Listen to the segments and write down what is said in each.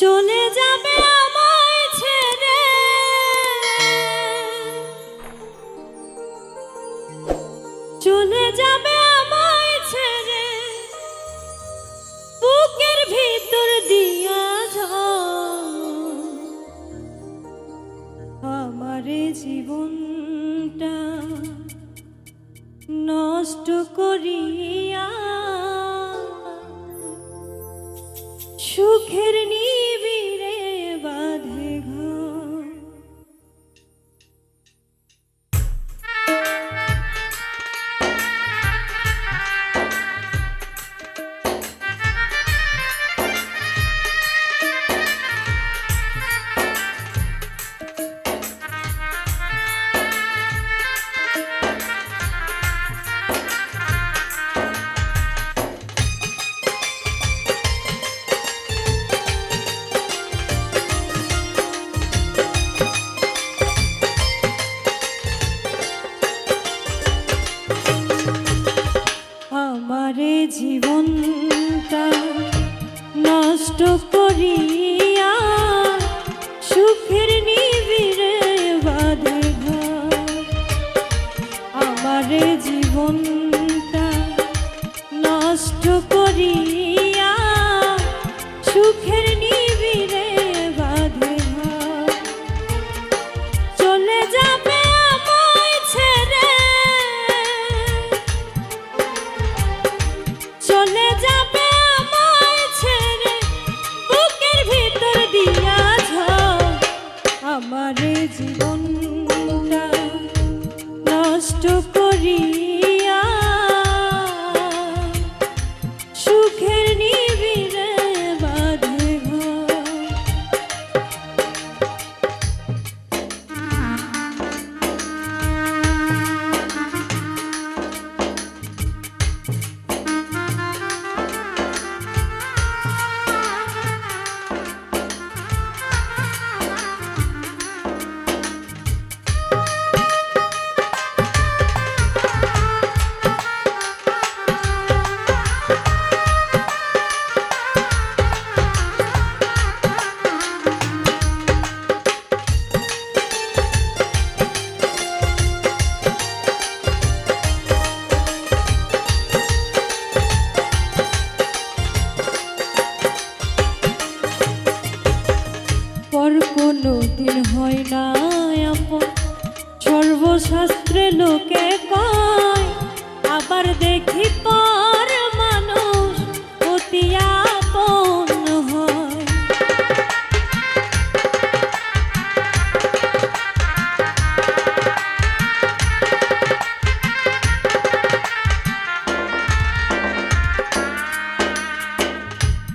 চলে যাবে আমায় ছেড়ে। চলে যাবে আমায় ছেড়ে। বুকের ভিতর দিয়া আমারে জীবনটা নষ্ট করিয়া করিয়া নষ্ট সর্বশাস্ত্রে লোকে কয় আবার দেখি পর মানুষ হয়।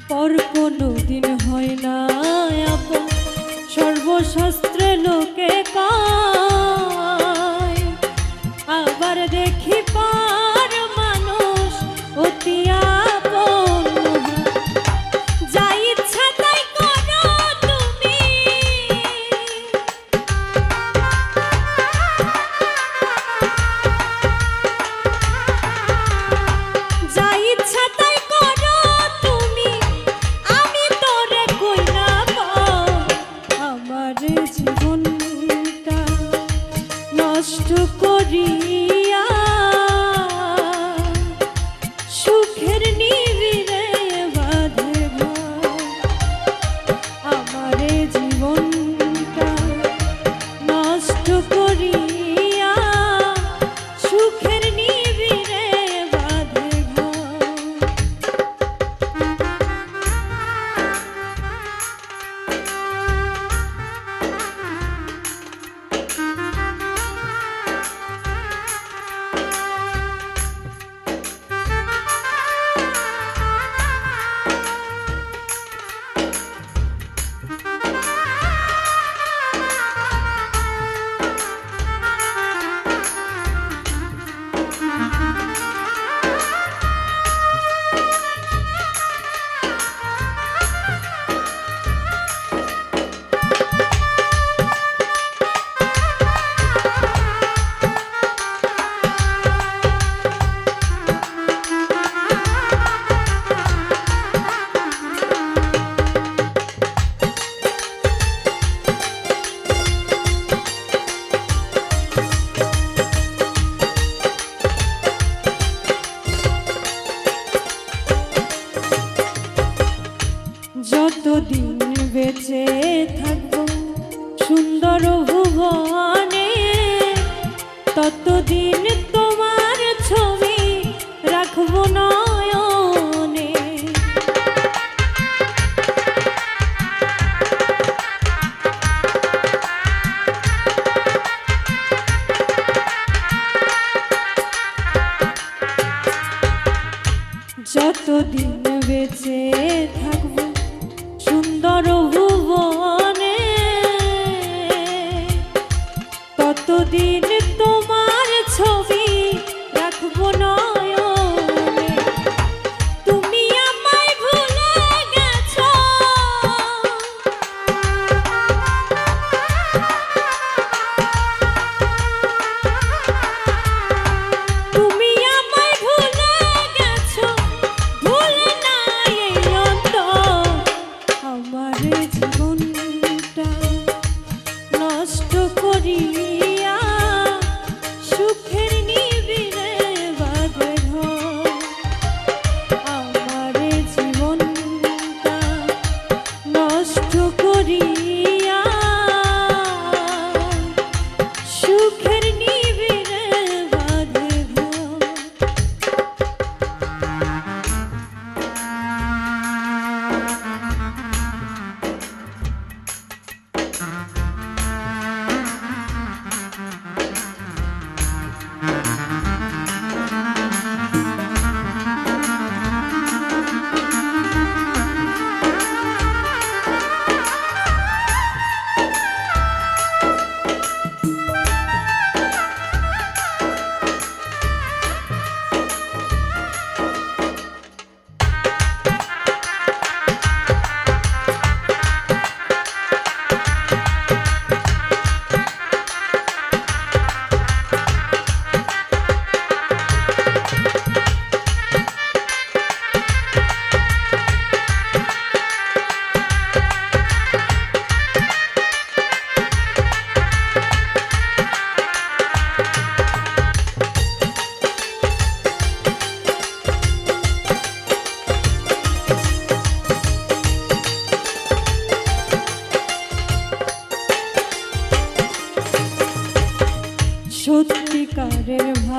পর কোনো দিন হয় না সর্বশাস্ত্রে কষ্ট করি।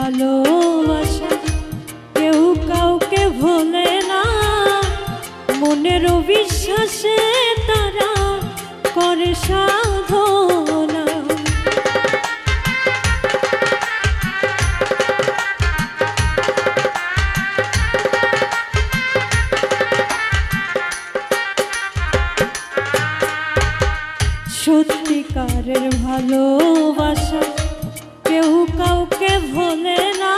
ভালোবাসা। কেউ কাউকে ভোলে না। মনের বিশ্বাসে তারা করে সাধনা। সত্যিকারের ভালোবাসা। কেউ কাউকে ভোলে না।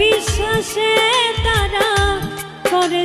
বিশ্বাসে তারা করে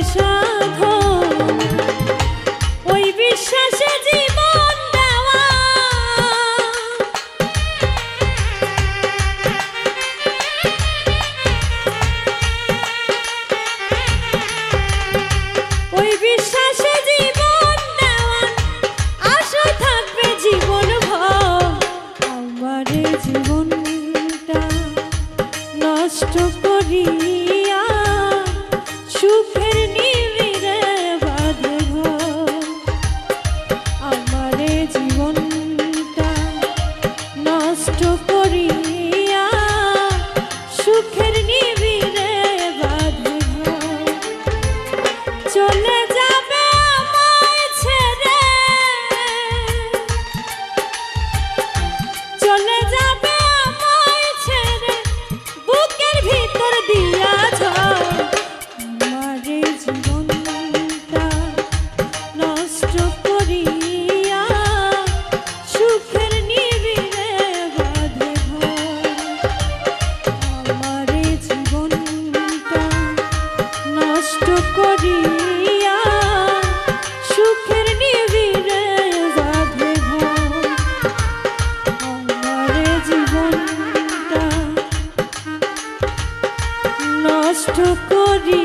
নষ্ট করি।